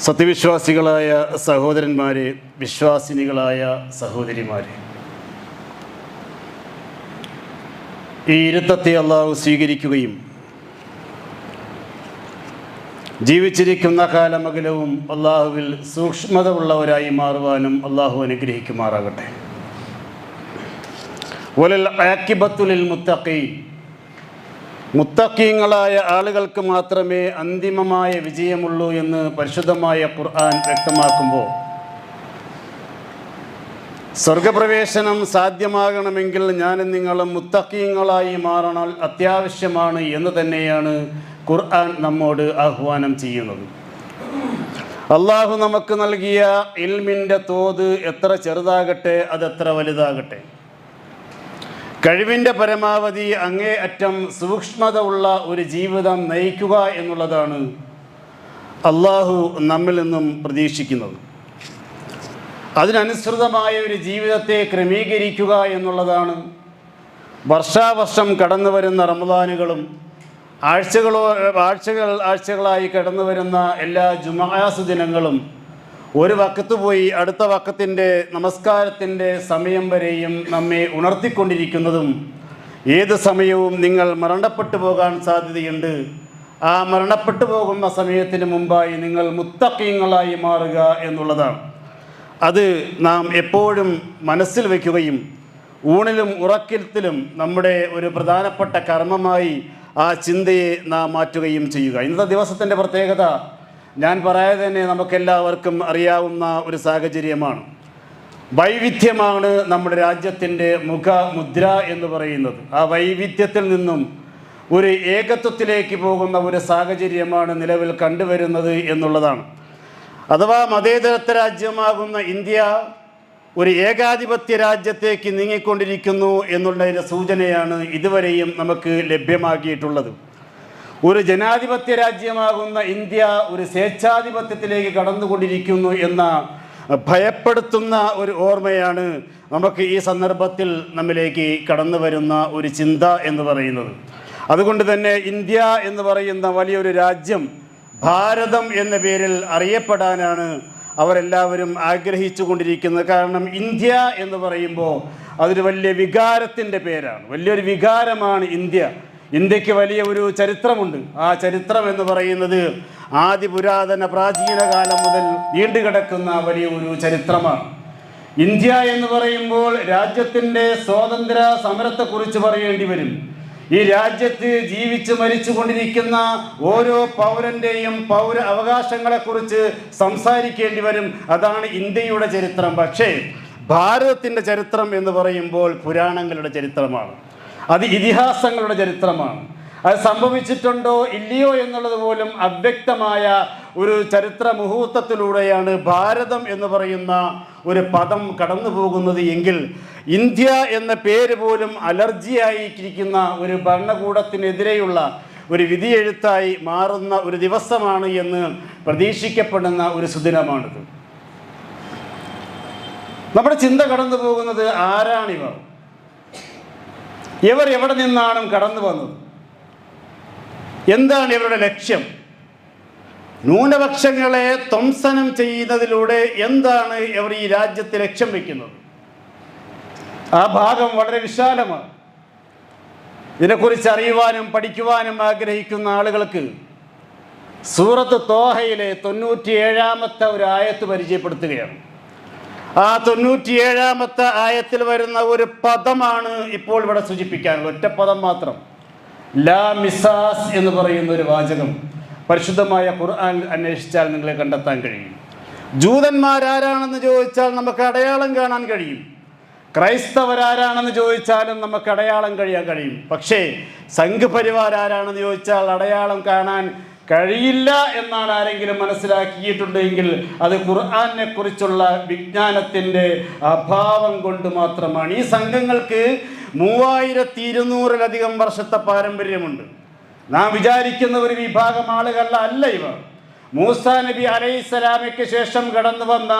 സത്യവിശ്വാസികളായ സഹോദരന്മാരെ വിശ്വാസിനികളായ സഹോദരിമാരെ. ഈ ഇരുത്തത്തെ അള്ളാഹു സ്വീകരിക്കുകയും ജീവിച്ചിരിക്കുന്ന കാലമകലവും അള്ളാഹുവിൽ സൂക്ഷ്മത ഉള്ളവരായി മാറുവാനും അള്ളാഹു അനുഗ്രഹിക്കുമാറാകട്ടെ. ഒലൽ ആക്കിബത്തുലിൽ മുത്തഖീൻ. മുത്തക്കീങ്ങളായ ആളുകൾക്ക് മാത്രമേ അന്തിമമായ വിജയമുള്ളൂ എന്ന് പരിശുദ്ധമായ ഖുർആൻ വ്യക്തമാക്കുമ്പോൾ സ്വർഗപ്രവേശനം സാധ്യമാകണമെങ്കിൽ ഞാനും നിങ്ങളും മുത്തക്കീങ്ങളായി മാറണം അത്യാവശ്യമാണ് എന്ന് തന്നെയാണ് ഖുർആൻ നമ്മോട് ആഹ്വാനം ചെയ്യുന്നത്. അള്ളാഹു നമുക്ക് നൽകിയ ഇൽമിന്റെ തോത് എത്ര ചെറുതാകട്ടെ അതെത്ര വലുതാകട്ടെ. കഴിവിന്റെ പരമാവധി അങ്ങേയറ്റം സൂക്ഷ്മത ഉള്ള ഒരു ജീവിതം നയിക്കുക എന്നുള്ളതാണ് അള്ളാഹു നമ്മിൽ നിന്നും പ്രതീക്ഷിക്കുന്നത്. അതിനനുസൃതമായ ഒരു ജീവിതത്തെ ക്രമീകരിക്കുക എന്നുള്ളതാണ്. വർഷാവർഷം കടന്നു വരുന്ന റമദാനുകളും ആഴ്ചകളോ ആഴ്ചകൾ ആഴ്ചകളായി കടന്നു വരുന്ന എല്ലാ ജുമായാസ ദിനങ്ങളും ഒരു വക്കത്ത് പോയി അടുത്ത വക്കത്തിന്റെ നമസ്കാരത്തിന്റെ സമയം വരെയും നമ്മെ ഉണർത്തിക്കൊണ്ടിരിക്കുന്നതും ഏത് സമയവും നിങ്ങൾ മരണപ്പെട്ടു പോകാൻ സാധ്യതയുണ്ട്. ആ മരണപ്പെട്ടു പോകുന്ന സമയത്തിന് മുമ്പായി നിങ്ങൾ മുത്തക്കീങ്ങളായി മാറുക എന്നുള്ളതാണ്. അത് നാം എപ്പോഴും മനസ്സിൽ വയ്ക്കുകയും ഊണിലും ഉറക്കത്തിലും നമ്മുടെ ഒരു പ്രധാനപ്പെട്ട കർമ്മമായി ആ ചിന്തയെ നാം മാറ്റുകയും ചെയ്യുക. ഇന്നത്തെ ദിവസത്തിന്റെ പ്രത്യേകത ഞാൻ പറയാതെ തന്നെ നമുക്കെല്ലാവർക്കും അറിയാവുന്ന ഒരു സാഹചര്യമാണ്. വൈവിധ്യമാണ് നമ്മുടെ രാജ്യത്തിന്റെ മുഖമുദ്ര എന്ന് പറയുന്നത്. ആ വൈവിധ്യത്തിൽ നിന്നും ഒരു ഏകത്വത്തിലേക്ക് പോകുന്ന ഒരു സാഹചര്യമാണ് നിലവിൽ കണ്ടുവരുന്നത് എന്നുള്ളതാണ്. അഥവാ മതേതരത്വ രാജ്യമാകുന്ന ഇന്ത്യ ഒരു ഏകാധിപത്യ രാജ്യത്തേക്ക് നീങ്ങിക്കൊണ്ടിരിക്കുന്നു എന്നുള്ളതിന്റെ സൂചനയാണ് ഇതുവരെയും നമുക്ക് ലഭ്യമാക്കിയിട്ടുള്ളത്. ഒരു ജനാധിപത്യ രാജ്യമാകുന്ന ഇന്ത്യ ഒരു സ്വേച്ഛാധിപത്യത്തിലേക്ക് കടന്നുകൊണ്ടിരിക്കുന്നു എന്ന ഭയപ്പെടുത്തുന്ന ഒരു ഓർമ്മയാണ് നമുക്ക് ഈ സന്ദർഭത്തിൽ നമ്മിലേക്ക് കടന്നു വരുന്ന ഒരു ചിന്ത എന്ന് പറയുന്നത്. അതുകൊണ്ട് തന്നെ ഇന്ത്യ എന്ന് പറയുന്ന വലിയൊരു രാജ്യം ഭാരതം എന്ന പേരിൽ അറിയപ്പെടാനാണ് അവരെല്ലാവരും ആഗ്രഹിച്ചു കൊണ്ടിരിക്കുന്നത് കാരണം ഇന്ത്യ എന്ന് പറയുമ്പോൾ അതൊരു വലിയ വികാരത്തിന്റെ പേരാണ്. വലിയൊരു വികാരമാണ് ഇന്ത്യ. ഇന്ത്യയ്ക്ക് വലിയ ഒരു ചരിത്രമുണ്ട്. ആ ചരിത്രം എന്ന് പറയുന്നത് ആദി പുരാതന പ്രാചീന കാലം മുതൽ നീണ്ടുകിടക്കുന്ന വലിയ ഒരു ചരിത്രമാണ്. ഇന്ത്യ എന്ന് പറയുമ്പോൾ രാജ്യത്തിന്റെ സ്വാതന്ത്ര്യ സമരത്തെക്കുറിച്ച് പറയേണ്ടി വരും. ഈ രാജ്യത്ത് ജീവിച്ച് മരിച്ചു കൊണ്ടിരിക്കുന്ന ഓരോ പൗരന്റെയും പൗര അവകാശങ്ങളെക്കുറിച്ച് സംസാരിക്കേണ്ടി വരും. അതാണ് ഇന്ത്യയുടെ ചരിത്രം. പക്ഷേ ഭാരതത്തിന്റെ ചരിത്രം എന്ന് പറയുമ്പോൾ പുരാണങ്ങളുടെ ചരിത്രമാണ്. അത് ഇതിഹാസങ്ങളുടെ ചരിത്രമാണ്. അത് സംഭവിച്ചിട്ടുണ്ടോ ഇല്ലയോ എന്നുള്ളത് പോലും അവ്യക്തമായ ഒരു ചരിത്ര മുഹൂർത്തത്തിലൂടെയാണ് ഭാരതം എന്ന് പറയുന്ന ഒരു പദം കടന്നു പോകുന്നത് എങ്കിൽ ഇന്ത്യ എന്ന പേര് പോലും അലർജിയായിരിക്കുന്ന ഒരു ഭരണകൂടത്തിനെതിരെയുള്ള ഒരു വിധിയെഴുത്തായി മാറുന്ന ഒരു ദിവസമാണ് എന്ന് പ്രതീക്ഷിക്കപ്പെടുന്ന ഒരു സുദിനമാണിത്. നമ്മുടെ ചിന്ത കടന്നു പോകുന്നത് ആരാണിവർ? ഇവർ എവിടെ നിന്നാണ് കടന്നു വന്നത്? എന്താണ് ഇവരുടെ ലക്ഷ്യം? ന്യൂനപക്ഷങ്ങളെ ധ്വംസനം ചെയ്യുന്നതിലൂടെ എന്താണ് ഇവർ ഈ രാജ്യത്ത് ലക്ഷ്യം വയ്ക്കുന്നത് ആ ഭാഗം വളരെ വിശാലമാണ്. ഇതിനെക്കുറിച്ച് അറിയുവാനും പഠിക്കുവാനും ആഗ്രഹിക്കുന്ന ആളുകൾക്ക് സൂറത്ത് തോഹയിലെ തൊണ്ണൂറ്റിയേഴാമത്തെ ഒരു ആയത്ത് പരിചയപ്പെടുത്തുകയാണ്. ആ തൊണ്ണൂറ്റിയേഴാമത്തെ ആയത്തിൽ വരുന്ന ഒരു പദമാണ് ഇപ്പോൾ ഇവിടെ സൂചിപ്പിക്കാനുള്ളത് ഒറ്റ പദം മാത്രം. ലാ മിസാസ് എന്ന് പറയുന്ന ഒരു വാചകം പരിശുദ്ധമായ ഖുർആൻ അന്വേഷിച്ചാൽ നിങ്ങളെ കണ്ടെത്താൻ കഴിയും. ജൂതന്മാരാരാണെന്ന് ചോദിച്ചാൽ നമുക്ക് അടയാളം കാണാൻ കഴിയും. ക്രൈസ്തവരാരാണെന്ന് ചോദിച്ചാലും നമുക്ക് അടയാളം കഴിയാൻ കഴിയും. പക്ഷേ സംഘപരിവാരാരാണെന്ന് ചോദിച്ചാൽ അടയാളം കാണാൻ കഴിയില്ല എന്നാണ് ആരെങ്കിലും മനസ്സിലാക്കിയിട്ടുണ്ടെങ്കിൽ അത് ഖുർആാനെ കുറിച്ചുള്ള വിജ്ഞാനത്തിന്റെ അഭാവം കൊണ്ട് മാത്രമാണ്. ഈ സംഘങ്ങൾക്ക് മൂവായിരത്തി ഇരുന്നൂറിലധികം വർഷത്തെ പാരമ്പര്യമുണ്ട്. നാം വിചാരിക്കുന്ന ഒരു വിഭാഗം ആളുകളല്ല അല്ല ഇവർ മൂസ നബി അലൈഹിസ്സലാമയ്ക്ക് ശേഷം കടന്നു വന്ന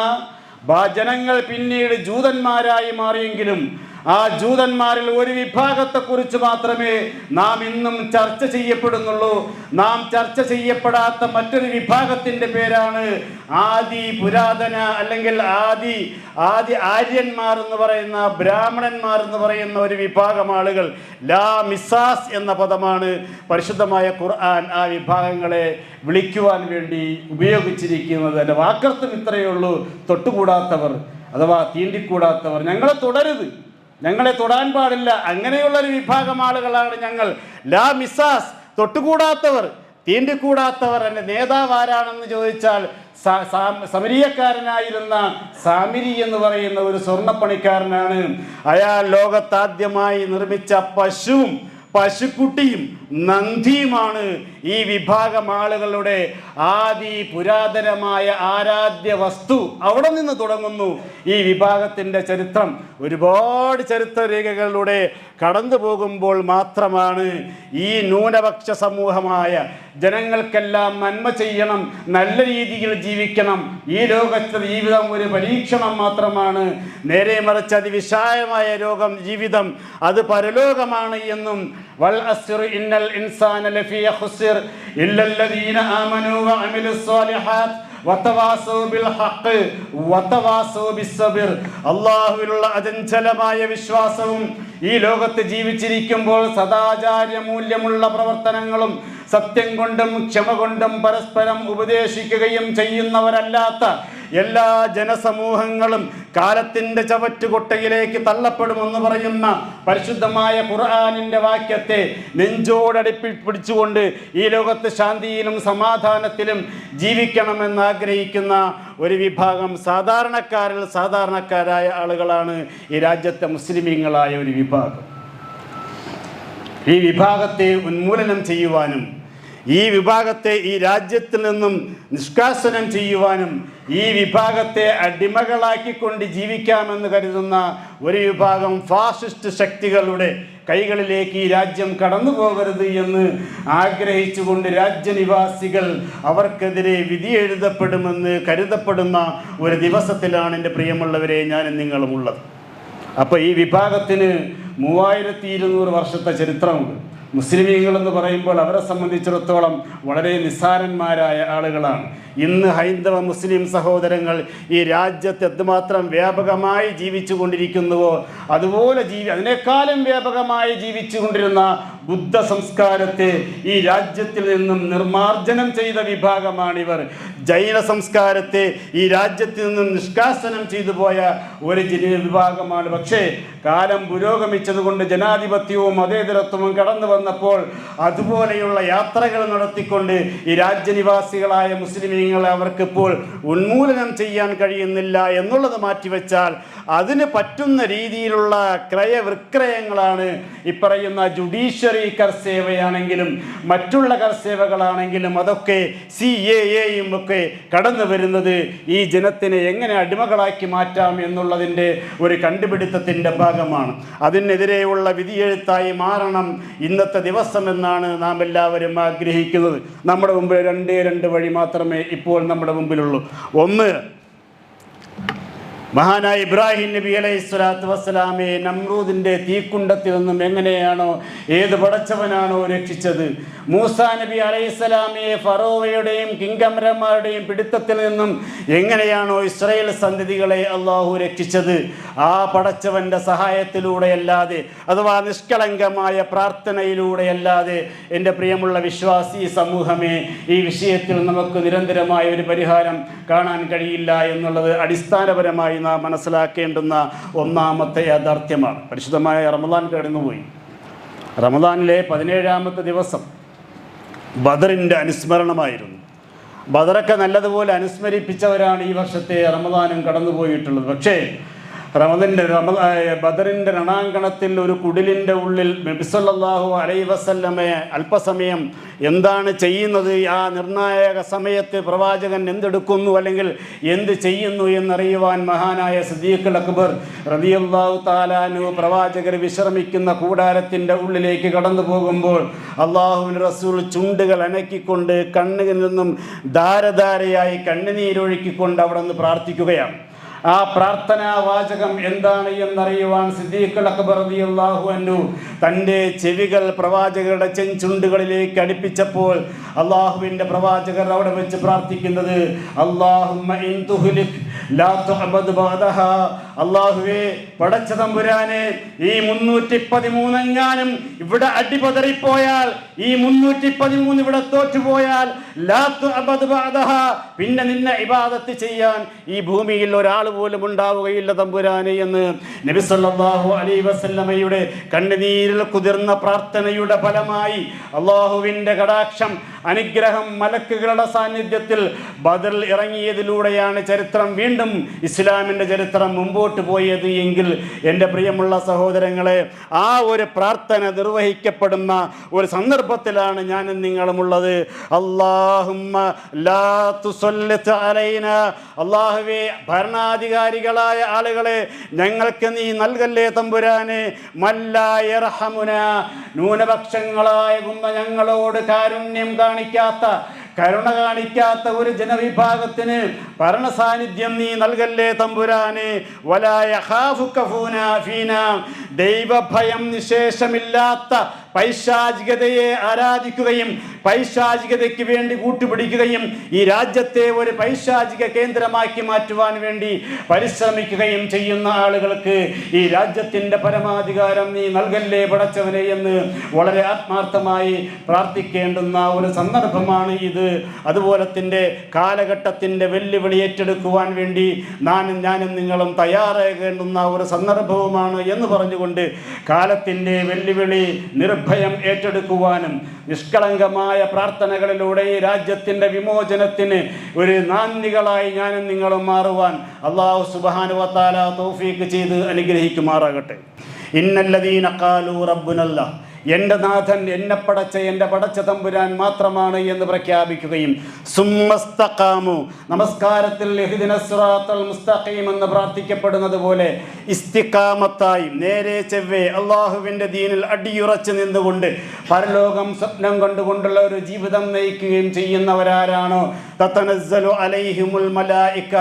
ജനങ്ങൾ പിന്നീട് ജൂതന്മാരായി മാറിയെങ്കിലും ആ ജൂതന്മാരിൽ ഒരു വിഭാഗത്തെ കുറിച്ച് മാത്രമേ നാം ഇന്നും ചർച്ച ചെയ്യപ്പെടുന്നുള്ളൂ. നാം ചർച്ച ചെയ്യപ്പെടാത്ത മറ്റൊരു വിഭാഗത്തിന്റെ പേരാണ് ആദി പുരാതന അല്ലെങ്കിൽ ആദി ആദി ആര്യന്മാർ എന്ന് പറയുന്ന ബ്രാഹ്മണന്മാർ എന്ന് പറയുന്ന ഒരു വിഭാഗം ആളുകൾ. ലാ മിസാസ് എന്ന പദമാണ് പരിശുദ്ധമായ ഖുർആൻ ആ വിഭാഗങ്ങളെ വിളിക്കുവാൻ വേണ്ടി ഉപയോഗിച്ചിരിക്കുന്നത്. എന്റെ വാക്കർത്തും ഇത്രയേ ഉള്ളൂ. തൊട്ടുകൂടാത്തവർ അഥവാ തീണ്ടിക്കൂടാത്തവർ ഞങ്ങളെ തുടരുത് ഞങ്ങളെ തൊടാൻ പാടില്ല. അങ്ങനെയുള്ള ഒരു വിഭാഗം ആളുകളാണ് ഞങ്ങൾ. ലാ മിസാസ് തൊട്ടുകൂടാത്തവർ തീണ്ടിക്കൂടാത്തവർ എന്റെ നേതാവ് ആരാണെന്ന് ചോദിച്ചാൽ സമരീയക്കാരനായിരുന്ന സാമിരി എന്ന് പറയുന്ന ഒരു സ്വർണപ്പണിക്കാരനാണ്. അയാൾ ലോകത്താദ്യമായി നിർമ്മിച്ച പശുവും പശുക്കുട്ടിയും നന്ദിയുമാണ് ഈ വിഭാഗം ആളുകളുടെ ആദി പുരാതനമായ ആരാധ്യ വസ്തു. അവിടെ നിന്ന് തുടങ്ങുന്നു ഈ വിഭാഗത്തിന്റെ ചരിത്രം. ഒരുപാട് ചരിത്ര രേഖകളിലൂടെ കടന്നു പോകുമ്പോൾ മാത്രമാണ് ഈ ന്യൂനപക്ഷ സമൂഹമായ ജനങ്ങൾക്കെല്ലാം നന്മ ചെയ്യണം നല്ല രീതിയിൽ ജീവിക്കണം. ഈ ലോകത്തെ ജീവിതം ഒരു പരീക്ഷണം മാത്രമാണ്. നേരെ മറിച്ച് അതിവിശാലമായ രോഗം ജീവിതം അത് പരലോകമാണ് എന്നും വൽ ഇന്നൽ ഖുസ്ർ ഇല്ലല്ലദീന അല്ലാഹുവിലുള്ള അചഞ്ചലമായ വിശ്വാസവും ഈ ലോകത്ത് ജീവിച്ചിരിക്കുമ്പോൾ സദാചാര്യ മൂല്യമുള്ള പ്രവർത്തനങ്ങളും സത്യം കൊണ്ടും ക്ഷമ കൊണ്ടും പരസ്പരം ഉപദേശിക്കുകയും ചെയ്യുന്നവരല്ലാത്ത എല്ലാ ജനസമൂഹങ്ങളും കാലത്തിന്റെ ചവറ്റുകൊട്ടയിലേക്ക് തള്ളപ്പെടുമെന്ന് പറയുന്ന പരിശുദ്ധമായ ഖുർആാനിന്റെ വാക്യത്തെ നെഞ്ചോടടുപ്പി പിടിച്ചുകൊണ്ട് ഈ ലോകത്ത് ശാന്തിയിലും സമാധാനത്തിലും ജീവിക്കണമെന്ന് ആഗ്രഹിക്കുന്ന ഒരു വിഭാഗം സാധാരണക്കാരിൽ സാധാരണക്കാരായ ആളുകളാണ് ഈ രാജ്യത്തെ മുസ്ലിമീങ്ങളായ ഒരു വിഭാഗം. ഈ വിഭാഗത്തെ ഉന്മൂലനം ചെയ്യുവാനും ഈ വിഭാഗത്തെ ഈ രാജ്യത്തിൽ നിന്നും നിഷ്കാസനം ചെയ്യുവാനും ഈ വിഭാഗത്തെ അടിമകളാക്കിക്കൊണ്ട് ജീവിക്കാമെന്ന് കരുതുന്ന ഒരു വിഭാഗം ഫാസിസ്റ്റ് ശക്തികളുടെ കൈകളിലേക്ക് ഈ രാജ്യം കടന്നു പോകരുത് എന്ന് ആഗ്രഹിച്ചുകൊണ്ട് രാജ്യനിവാസികൾ അവർക്കെതിരെ വിധി എഴുതപ്പെടുമെന്ന് കരുതപ്പെടുന്ന ഒരു ദിവസത്തിലാണ് എന്റെ പ്രിയമുള്ളവരെ ഞാൻ നിങ്ങളും ഉള്ളത്. അപ്പോൾ ഈ വിഭാഗത്തിന് മൂവായിരത്തി ഇരുന്നൂറ് വർഷത്തെ ചരിത്രമുണ്ട്. മുസ്ലിമീങ്ങൾ എന്ന് പറയുമ്പോൾ അവരെ സംബന്ധിച്ചിടത്തോളം വളരെ നിസ്സാരന്മാരായ ആളുകളാണ്. ഇന്ന് ഹൈന്ദവ മുസ്ലിം സഹോദരങ്ങൾ ഈ രാജ്യത്ത് എന്തുമാത്രം വ്യാപകമായി ജീവിച്ചു കൊണ്ടിരിക്കുന്നുവോ അതുപോലെ ജീവി അതിനേക്കാളും വ്യാപകമായി ജീവിച്ചു കൊണ്ടിരുന്ന ബുദ്ധ സംസ്കാരത്തെ ഈ രാജ്യത്തിൽ നിന്നും നിർമാർജനം ചെയ്ത വിഭാഗമാണിവർ. ജൈന സംസ്കാരത്തെ ഈ രാജ്യത്തിൽ നിന്നും നിഷ്കാസനം ചെയ്തു പോയ ഒരു വിഭാഗമാണ്. പക്ഷേ കാലം പുരോഗമിച്ചതുകൊണ്ട് ജനാധിപത്യവും മതേതരത്വവും കടന്നു വന്നപ്പോൾ അതുപോലെയുള്ള യാത്രകൾ നടത്തിക്കൊണ്ട് ഈ രാജ്യനിവാസികളായ മുസ്ലിമീങ്ങളെ അവർക്കിപ്പോൾ ഉന്മൂലനം ചെയ്യാൻ കഴിയുന്നില്ല എന്നുള്ളത് മാറ്റിവെച്ചാൽ അതിന് പറ്റുന്ന രീതിയിലുള്ള ക്രയവിക്രയങ്ങളാണ് ഇപ്പറയുന്ന ജുഡീഷ്യറി കർസേവയാണെങ്കിലും മറ്റുള്ള കർസേവകളാണെങ്കിലും അതൊക്കെ സി എ എയും ഒക്കെ കടന്നു വരുന്നത് ഈ ജനത്തിനെ എങ്ങനെ അടിമകളാക്കി മാറ്റാം എന്നുള്ളതിന്റെ ഒരു കണ്ടുപിടുത്തത്തിന്റെ ഭാഗമാണ്. അതിനെതിരെയുള്ള വിധിയെഴുത്തായി മാറണം ഇന്നത്തെ ദിവസം എന്നാണ് നാം എല്ലാവരും ആഗ്രഹിക്കുന്നത്. നമ്മുടെ മുമ്പിൽ രണ്ടേ രണ്ട് വഴി മാത്രമേ ഇപ്പോൾ നമ്മുടെ മുമ്പിലുള്ളൂ. ഒന്ന് മഹാനായ ഇബ്രാഹിം നബി അലൈഹി സ്വലാത്തു വസ്സലാമെ നമ്രൂദിന്റെ തീക്കുണ്ടത്തിൽ നിന്നും എങ്ങനെയാണോ ഏത് പടച്ചവനാണോ രക്ഷിച്ചത്? മൂസ നബി അലൈഹി സ്വലാമയെ ഫറോവയുടെയും കിങ്കമരന്മാരുടെയും പിടുത്തത്തിൽ നിന്നും എങ്ങനെയാണോ ഇസ്രയേൽ സന്തതികളെ അള്ളാഹു രക്ഷിച്ചത്? ആ പടച്ചവന്റെ സഹായത്തിലൂടെയല്ലാതെ അഥവാ നിഷ്കളങ്കമായ പ്രാർത്ഥനയിലൂടെയല്ലാതെ എന്റെ പ്രിയമുള്ള വിശ്വാസി സമൂഹമേ ഈ വിഷയത്തിൽ നമുക്ക് നിരന്തരമായ ഒരു പരിഹാരം കാണാൻ കഴിയില്ല എന്നുള്ളത് അടിസ്ഥാനപരമായി നാം മനസ്സിലാക്കേണ്ടുന്ന ഒന്നാമത്തെ യാഥാർത്ഥ്യമാണ്. പരിശുദ്ധമായ റമദാൻ കടന്നുപോയി. റമദാനിലെ പതിനേഴാമത്തെ ദിവസം ബദറിന്റെ അനുസ്മരണമായിരുന്നു. ബദറൊക്കെ നല്ലതുപോലെ അനുസ്മരിപ്പിച്ചവരാണ് ഈ വർഷത്തെ റമദാനും കടന്നുപോയിട്ടുള്ളത്. പക്ഷേ റമദന്റെ റമ ബദറിന്റെ രണാങ്കണത്തിൽ ഒരു കുടിലിന്റെ ഉള്ളിൽ നബിസല്ലാഹു അലൈ വസല്ലമയെ അല്പസമയം എന്താണ് ചെയ്യുന്നത്? ആ നിർണായക സമയത്ത് പ്രവാചകൻ എന്തെടുക്കുന്നു? അല്ലെങ്കിൽ എന്ത് ചെയ്യുന്നു എന്നറിയുവാൻ മഹാനായ സദീഖ് അക്ബർ റബിയല്ലാഹു താലാനു പ്രവാചകർ വിശ്രമിക്കുന്ന കൂടാരത്തിന്റെ ഉള്ളിലേക്ക് കടന്നു പോകുമ്പോൾ അള്ളാഹുവിൻ റസൂൽ ചുണ്ടുകൾ അനക്കിക്കൊണ്ട് കണ്ണിൽ നിന്നും ധാരധാരയായി കണ്ണുനീരൊഴുക്കിക്കൊണ്ട് അവിടെ നിന്ന് പ്രാർത്ഥിക്കുകയാണ്. ആ പ്രാർത്ഥനാ വാചകം എന്താണ് എന്നറിയുവാൻ സിദ്ദീഖ് അക്ബർ അള്ളാഹു അൻഹു തന്റെ ചെവികൾ പ്രവാചകരുടെ ചെഞ്ചുണ്ടുകളിലേക്ക് അടുപ്പിച്ചപ്പോൾ അള്ളാഹുവിന്റെ പ്രവാചകർ അവിടെ വെച്ച് പ്രാർത്ഥിക്കുന്നത് അള്ളാഹുവേ പടച്ച തമ്പുരാനെ ഈ മുന്നൂറ്റി പതിമൂന്നെങ്ങാനും ഇവിടെ അടിപതറിപ്പോയാൽ ഈ മുന്നൂറ്റി പതിമൂന്ന് ഇവിടെ തോറ്റുപോയാൽ പിന്നെ നിന്നെ ഇബാദത്ത് ചെയ്യാൻ ഈ ഭൂമിയിൽ ഒരാൾ പോലും ഉണ്ടാവുകയില്ല തമ്പുരാനെ എന്ന് നബി സല്ലല്ലാഹു അലൈഹി വസല്ലമയുടെ കണ്ണുനീരിൽ കുതിർന്ന പ്രാർത്ഥനയുടെ ഫലമായി അള്ളാഹുവിന്റെ കടാക്ഷം അനുഗ്രഹം മലക്കുകളുടെ സാന്നിധ്യത്തിൽ ബദൽ ഇറങ്ങിയതിലൂടെയാണ് ചരിത്രം വീണ്ടും ഇസ്ലാമിന്റെ ചരിത്രം മുമ്പോട്ട് പോയത് എങ്കിൽ എന്റെ പ്രിയമുള്ള സഹോദരങ്ങളെ ആ ഒരു പ്രാർത്ഥന നിർവഹിക്കപ്പെടുന്ന ഒരു സന്ദർഭത്തിലാണ് ഞാനും നിങ്ങളുമുള്ളത്. അള്ളാഹുമ്മ ലാ അള്ളാഹുവേ ഭരണാധികാരികളായ ആളുകളെ ഞങ്ങൾക്ക് നീ നൽകല്ലേ തമ്പുരാനെ? മല്ലായർഹമുന ന്യൂനപക്ഷങ്ങളായ ഞങ്ങളോട് കാരുണ്യം കാണിക്കാത്ത കരുണ കാണിക്കാത്ത ഒരു ജനവിഭാഗത്തിന് ഭരണ സാന്നിധ്യം നീ നൽകല്ലേ തമ്പുരാനെ? വലായ ദൈവഭയം നിശേഷമില്ലാത്ത പൈശാചികതയെ ആരാധിക്കുകയും പൈശാചികതയ്ക്ക് വേണ്ടി കൂട്ടുപിടിക്കുകയും ഈ രാജ്യത്തെ ഒരു പൈശാചിക കേന്ദ്രമാക്കി മാറ്റുവാൻ വേണ്ടി പരിശ്രമിക്കുകയും ചെയ്യുന്ന ആളുകൾക്ക് ഈ രാജ്യത്തിന്റെ പരമാധികാരം നീ നൽകല്ലേ പടച്ചവനെ എന്ന് വളരെ ആത്മാർത്ഥമായി പ്രാർത്ഥിക്കേണ്ടുന്ന ഒരു സന്ദർഭമാണ് ഇത്. അതുപോലെ തന്നെ കാലഘട്ടത്തിന്റെ വെല്ലുവിളി ഏറ്റെടുക്കുവാൻ വേണ്ടി നാനും ഞാനും നിങ്ങളും തയ്യാറാകേണ്ടുന്ന ഒരു സന്ദർഭവുമാണ് എന്ന് പറഞ്ഞുകൊണ്ട് കാലത്തിന്റെ വെല്ലുവിളി നിർഭയം ഏറ്റെടുക്കുവാനും നിഷ്കളങ്കമായ പ്രാർത്ഥനകളിലൂടെ ഈ രാജ്യത്തിന്റെ വിമോചനത്തിന് ഒരു നാന്ദികളായി ഞാനും നിങ്ങളും മാറുവാൻ അള്ളാഹു സുബാനുവത്താല തൗഫീക്ക് ചെയ്ത് അനുഗ്രഹിക്കുമാറാകട്ടെ. ഇന്നല്ലദീന കാലു എന്റെ നാഥൻ എന്നെ പടച്ച എന്റെ പടച്ച തമ്പുരാൻ മാത്രമാണ് എന്ന് പ്രഖ്യാപിക്കുകയും സുമ്മസ്തഖാമു നമസ്കാരത്തിൽ മുസ്തഖീം എന്ന് പ്രാർത്ഥിക്കപ്പെടുന്നത് പോലെ ഇസ്തിക്കാമത്തായി നേരെ ചെവ്വേ അള്ളാഹുവിന്റെ ദീനിൽ അടിയുറച്ച് നിന്നുകൊണ്ട് പരലോകം സ്വപ്നം കണ്ടുകൊണ്ടുള്ള ഒരു ജീവിതം നയിക്കുകയും ചെയ്യുന്നവരാരാണോ? തത്തനസ്സലു അലൈഹിമുൽ മലായിക്ക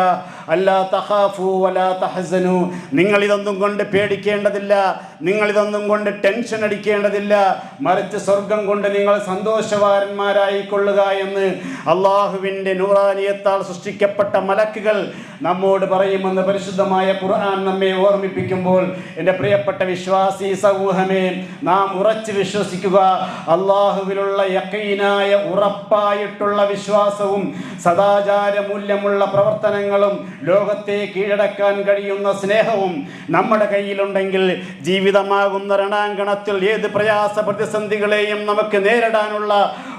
അല്ലാ തഖാഫു വലാ തഹസനു. നിങ്ങൾ ഇതൊന്നും കൊണ്ട് പേടിക്കേണ്ടതില്ല. നിങ്ങളിതൊന്നും കൊണ്ട് ടെൻഷൻ അടിക്കേണ്ടതില്ല. മറിച്ച് സ്വർഗം കൊണ്ട് നിങ്ങൾ സന്തോഷവാരന്മാരായി കൊള്ളുക എന്ന് അള്ളാഹുവിന്റെ നൂറാനിയത്താൽ സൃഷ്ടിക്കപ്പെട്ട മലക്കുകൾ നമ്മോട് പറയുമെന്ന് പരിശുദ്ധമായ ഖുർആൻ നമ്മെ ഓർമ്മിപ്പിക്കുമ്പോൾ എന്റെ പ്രിയപ്പെട്ട വിശ്വാസി സമൂഹമേ നാം ഉറച്ചു വിശ്വസിക്കുക. അള്ളാഹുവിലുള്ള യക്കൈനായ ഉറപ്പായിട്ടുള്ള വിശ്വാസവും സദാചാര മൂല്യമുള്ള പ്രവർത്തനങ്ങളും ലോകത്തെ കീഴടക്കാൻ കഴിയുന്ന സ്നേഹവും നമ്മുടെ കയ്യിലുണ്ടെങ്കിൽ ജീവിതമാകുന്ന രണാങ്കണത്തിൽ ഏത് പ്രയാസ പ്രതിസന്ധികളെയും നമുക്ക് നേരിടാനുള്ള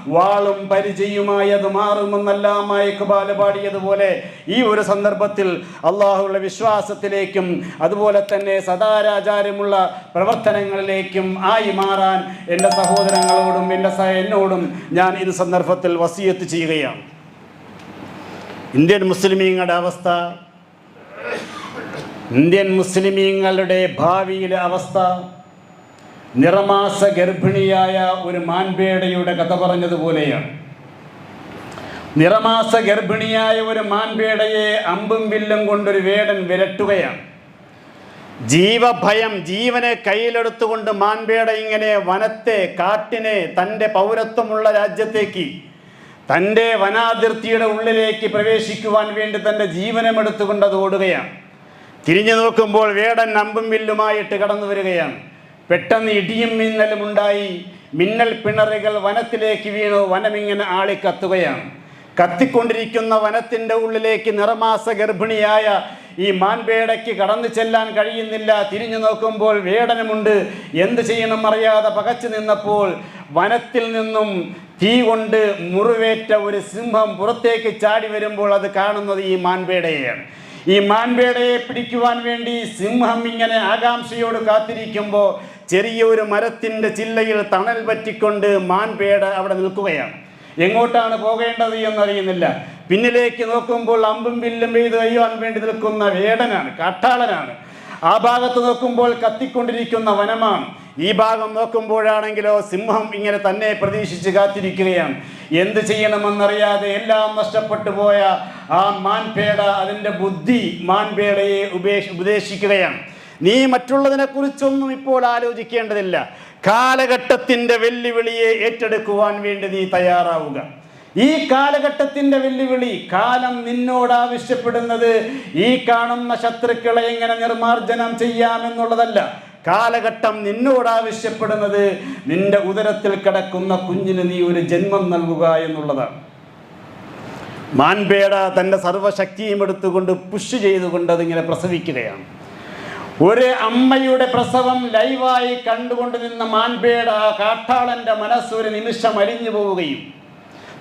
വാളും പരിചയുമായി അത് മാറുമെന്നെല്ലാമായി കുബാല പാടിയതുപോലെ ഈ ഒരു സന്ദർഭത്തിൽ അള്ളാഹുള്ള വിശ്വാസത്തിലേക്കും അതുപോലെ തന്നെ സദാരാചാരമുള്ള പ്രവർത്തനങ്ങളിലേക്കും ആയി മാറാൻ എന്റെ സഹോദരങ്ങളോടും എന്റെ എന്നോടും ഞാൻ ഇത് സന്ദർഭത്തിൽ വസീയത്ത് ചെയ്യുകയാണ്. ഇന്ത്യൻ മുസ്ലിമീങ്ങളുടെ അവസ്ഥ ഇന്ത്യൻ മുസ്ലിമീങ്ങളുടെ ഭാവിയിലെ അവസ്ഥ നിറമാസ ഗർഭിണിയായ ഒരു മാൻപേടയുടെ കഥ പറഞ്ഞതുപോലെയാണ്. നിറമാസ ഗർഭിണിയായ ഒരു മാൻപേടയെ അമ്പും വില്ലും കൊണ്ടൊരു വേടൻ വിരട്ടുകയാണ്. ജീവഭയം ജീവനെ കയ്യിലെടുത്തുകൊണ്ട് മാൻപേട ഇങ്ങനെ വനത്തെ കാട്ടിനെ തന്റെ പൗരത്വമുള്ള രാജ്യത്തേക്ക് തന്റെ വനാതിർത്തിയുടെ ഉള്ളിലേക്ക് പ്രവേശിക്കുവാൻ വേണ്ടി തന്റെ ജീവനം എടുത്തുകൊണ്ട് അത് ഓടുകയാണ്. തിരിഞ്ഞു നോക്കുമ്പോൾ വേടൻ അമ്പും വില്ലുമായിട്ട് കടന്നു വരികയാണ്. പെട്ടെന്ന് ഇടിയും മിന്നലും ഉണ്ടായി. മിന്നൽ പിണറുകൾ വനത്തിലേക്ക് വീണു. വനമിങ്ങനെ ആളിക്കത്തുകയാണ്. കത്തിക്കൊണ്ടിരിക്കുന്ന വനത്തിന്റെ ഉള്ളിലേക്ക് നിറമാസ ഗർഭിണിയായ ഈ മാൻപേടയ്ക്ക് കടന്നു ചെല്ലാൻ കഴിയുന്നില്ല. തിരിഞ്ഞു നോക്കുമ്പോൾ വേടനമുണ്ട്. എന്ത് ചെയ്യണം അറിയാതെ പകച്ചു നിന്നപ്പോൾ വനത്തിൽ നിന്നും തീ കൊണ്ട് മുറിവേറ്റ ഒരു സിംഹം പുറത്തേക്ക് ചാടി വരുമ്പോൾ അത് കാണുന്നത് ഈ മാൻപേടയെയാണ് ഈ മാൻപേടയെ പിടിക്കുവാൻ വേണ്ടി സിംഹം ഇങ്ങനെ ആകാംക്ഷയോട് കാത്തിരിക്കുമ്പോൾ ചെറിയൊരു മരത്തിന്റെ ചില്ലയിൽ തണൽ പറ്റിക്കൊണ്ട് മാൻപേട അവിടെ നിൽക്കുകയാണ്. എങ്ങോട്ടാണ് പോകേണ്ടത് എന്നറിയുന്നില്ല. പിന്നിലേക്ക് നോക്കുമ്പോൾ അമ്പും വില്ലും എഴുത് വേണ്ടി നിൽക്കുന്ന വേടനാണ് കാട്ടാളനാണ്. ആ ഭാഗത്ത് നോക്കുമ്പോൾ കത്തിക്കൊണ്ടിരിക്കുന്ന വനമാണ്. ഈ ഭാഗം നോക്കുമ്പോഴാണെങ്കിലോ സിംഹം ഇങ്ങനെ തന്നെ പ്രതീക്ഷിച്ച് കാത്തിരിക്കുകയാണ്. എന്ത് ചെയ്യണമെന്നറിയാതെ എല്ലാം നഷ്ടപ്പെട്ടു പോയ ആ മാൻപേട അതിന്റെ ബുദ്ധി മാൻപേടയെ ഉപേക്ഷ ഉപദേശിക്കുകയാണ്. നീ മറ്റുള്ളതിനെക്കുറിച്ചൊന്നും ഇപ്പോൾ ആലോചിക്കേണ്ടതില്ല. കാലഘട്ടത്തിന്റെ വെല്ലുവിളിയെ ഏറ്റെടുക്കുവാൻ വേണ്ടി നീ തയ്യാറാവുക. ഈ കാലഘട്ടത്തിന്റെ വെല്ലുവിളി കാലം നിന്നോട് ആവശ്യപ്പെടുന്നത് ഈ കാണുന്ന ശത്രുക്കളെ എങ്ങനെ നിർമാർജനം ചെയ്യാമെന്നുള്ളതല്ല. കാലഘട്ടം നിന്നോട് ആവശ്യപ്പെടുന്നത് നിന്റെ ഉദരത്തിൽ കിടക്കുന്ന കുഞ്ഞിന് നീ ഒരു ജന്മം നൽകുക എന്നുള്ളതാണ്. മാൻപേട തന്റെ സർവശക്തിയും എടുത്തുകൊണ്ട് പുഷ് ചെയ്തുകൊണ്ട് അതിങ്ങനെ പ്രസവിക്കുകയാണ്. ഒരു അമ്മയുടെ പ്രസവം ലൈവായി കണ്ടുകൊണ്ട് നിന്ന മാൻപേട കാട്ടാളന്റെ മനസ്സൊരു നിമിഷം അലിഞ്ഞു പോവുകയും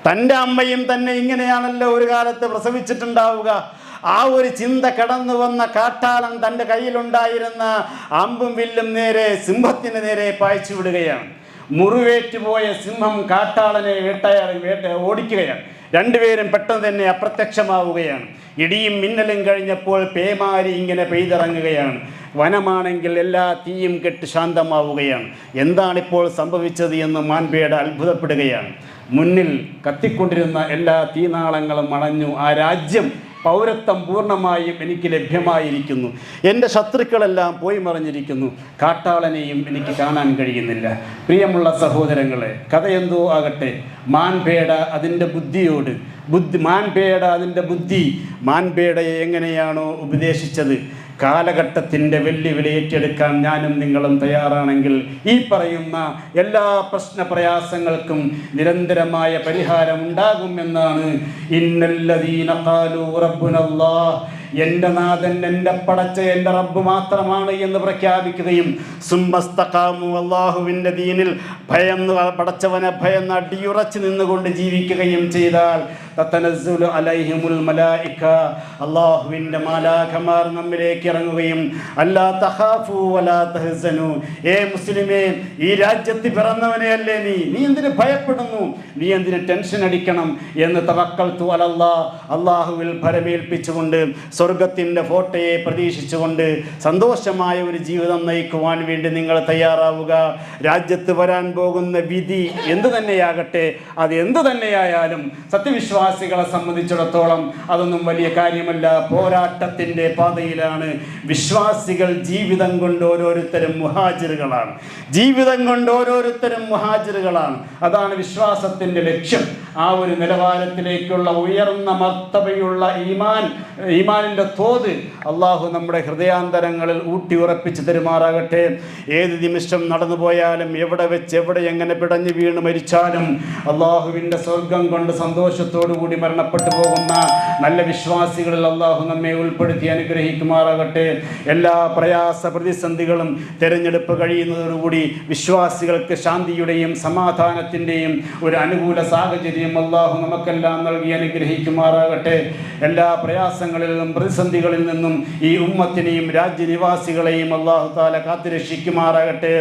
തന്റെ അമ്മയും തന്നെ ഇങ്ങനെയാണല്ലോ ഒരു കാലത്ത് പ്രസവിച്ചിട്ടുണ്ടാവുക. ആ ഒരു ചിന്ത കടന്നു വന്ന കാട്ടാളൻ തന്റെ കയ്യിലുണ്ടായിരുന്ന അമ്പും വില്ലും നേരെ സിംഹത്തിന് നേരെ പായിച്ചു വിടുകയാണ്. മുറിവേറ്റുപോയ സിംഹം കാട്ടാളനെ വേട്ടയാറി വേട്ട ഓടിക്കുകയാണ്. രണ്ടുപേരും പെട്ടെന്ന് തന്നെ അപ്രത്യക്ഷമാവുകയാണ്. ഇടിയും മിന്നലും കഴിഞ്ഞപ്പോൾ പേമാരി ഇങ്ങനെ പെയ്തിറങ്ങുകയാണ്. വനമാണെങ്കിൽ എല്ലാ തീയും കെട്ട് ശാന്തമാവുകയാണ്. എന്താണിപ്പോൾ സംഭവിച്ചത് എന്ന് മാൻപേട അത്ഭുതപ്പെടുകയാണ്. മുന്നിൽ കത്തിക്കൊണ്ടിരുന്ന എല്ലാ തീനാളങ്ങളും അണഞ്ഞു. ആ രാജ്യം പൗരത്വം പൂർണമായും എനിക്ക് ലഭ്യമായിരിക്കുന്നു. എന്റെ ശത്രുക്കളെല്ലാം പോയി മറിഞ്ഞിരിക്കുന്നു. കാട്ടാളനെയും എനിക്ക് കാണാൻ കഴിയുന്നില്ല. പ്രിയമുള്ള സഹോദരങ്ങളെ കഥയെന്തോ ആകട്ടെ. മാൻപേട അതിന്റെ ബുദ്ധിയോട്. ബുദ്ധി മാൻപേട അതിന്റെ ബുദ്ധി. മാൻപേടയെ എങ്ങനെയാണോ ഉപദേശിച്ചത്. കാലഘട്ടത്തിന്റെ വെല്ലുവിളി ഏറ്റെടുക്കാൻ ഞാനും നിങ്ങളും തയ്യാറാണെങ്കിൽ ഈ പറയുന്ന എല്ലാ പ്രശ്ന പ്രയാസങ്ങൾക്കും നിരന്തരമായ പരിഹാരം ഉണ്ടാകുമെന്നാണ് റബ്ബുനല്ലാഹ് എന്റെ നാഥൻ എന്റെ പടച്ച എന്റെ റബ്ബ് മാത്രമാണ് എന്ന് പ്രഖ്യാപിക്കുകയും സുംബസ്തഖാമു അള്ളാഹുവിന്റെ ദീനിൽ ഭയം പടച്ചവനെ ഭയം അടിയുറച്ച് നിന്നുകൊണ്ട് ജീവിക്കുകയും ചെയ്താൽ തത്തനസ്സുലു അലൈഹിമുൽ മലായിക്ക അള്ളാഹുവിന്റെ മാലാഖമാർ നമ്മിലേക്ക് ഇറങ്ങുകയും അല്ലാ തഹാഫു വലാ തഹസനു. ഏ മുസ്ലിമേ ഈ രാജ്യത്ത് പിറന്നവനെ അല്ലേ നീ? നീ എന്തിന് ഭയപ്പെടുന്നു? നീ എന്തിന് ടെൻഷൻ അടിക്കണം എന്ന് തവക്കൽ തു അലല്ലാ അള്ളാഹുവിൽ ഭരമേൽപ്പിച്ചുകൊണ്ട് സ്വർഗത്തിന്റെ ഫോട്ടോയെ പ്രതീക്ഷിച്ചുകൊണ്ട് സന്തോഷമായ ഒരു ജീവിതം നയിക്കുവാൻ വേണ്ടി നിങ്ങൾ തയ്യാറാവുക. രാജ്യത്ത് വരാൻ പോകുന്ന വിധി എന്തു തന്നെയാകട്ടെ അത് എന്തു തന്നെയായാലും സത്യവിശ്വാസികളെ സംബന്ധിച്ചിടത്തോളം അതൊന്നും വലിയ കാര്യമല്ല. പോരാട്ടത്തിന്റെ പാതയിലാണ്. വിശ്വാസികൾ ജീവിതം കൊണ്ട് ഓരോരുത്തരും മുഹാജിറുകളാണ്. ജീവിതം കൊണ്ട് ഓരോരുത്തരും മുഹാജിറുകളാണ്. അതാണ് വിശ്വാസത്തിന്റെ ലക്ഷ്യം. ആ ഒരു നിലവാരത്തിലേക്കുള്ള ഉയർന്ന മർത്തബയുള്ള ഈമാൻ ഈമാനിന്റെ തോത് അള്ളാഹു നമ്മുടെ ഹൃദയാന്തരങ്ങളിൽ ഊട്ടി ഉറപ്പിച്ച് തരുമാറാകട്ടെ. ഏത് നിമിഷം നടന്നു പോയാലും എവിടെ വെച്ച് എവിടെ എങ്ങനെ പിടഞ്ഞു വീണ് മരിച്ചാലും അള്ളാഹുവിന്റെ സ്വർഗം കൊണ്ട് സന്തോഷത്തോടു കൂടി മരണപ്പെട്ടു പോകുന്ന നല്ല വിശ്വാസികളിൽ അള്ളാഹു നമ്മെ ഉൾപ്പെടുത്തി അനുഗ്രഹിക്കുമാറാകട്ടെ. എല്ലാ പ്രയാസ പ്രതിസന്ധികളും തിരഞ്ഞെടുപ്പ് കഴിയുന്നതോടുകൂടി വിശ്വാസികൾക്ക് ശാന്തിയുടെയും സമാധാനത്തിന്റെയും ഒരു അനുകൂല സാഹചര്യം അള്ളാഹു നമുക്കെല്ലാം നൽകി അനുഗ്രഹിക്കുമാറാകട്ടെ. എല്ലാ പ്രയാസങ്ങളിലും പ്രതിസന്ധികളിൽ നിന്നും ഈ ഉമ്മത്തിനെയും രാജ്യനിവാസികളെയും അള്ളാഹു താല കാത്തുരക്ഷിക്കുമാറാകട്ടെ.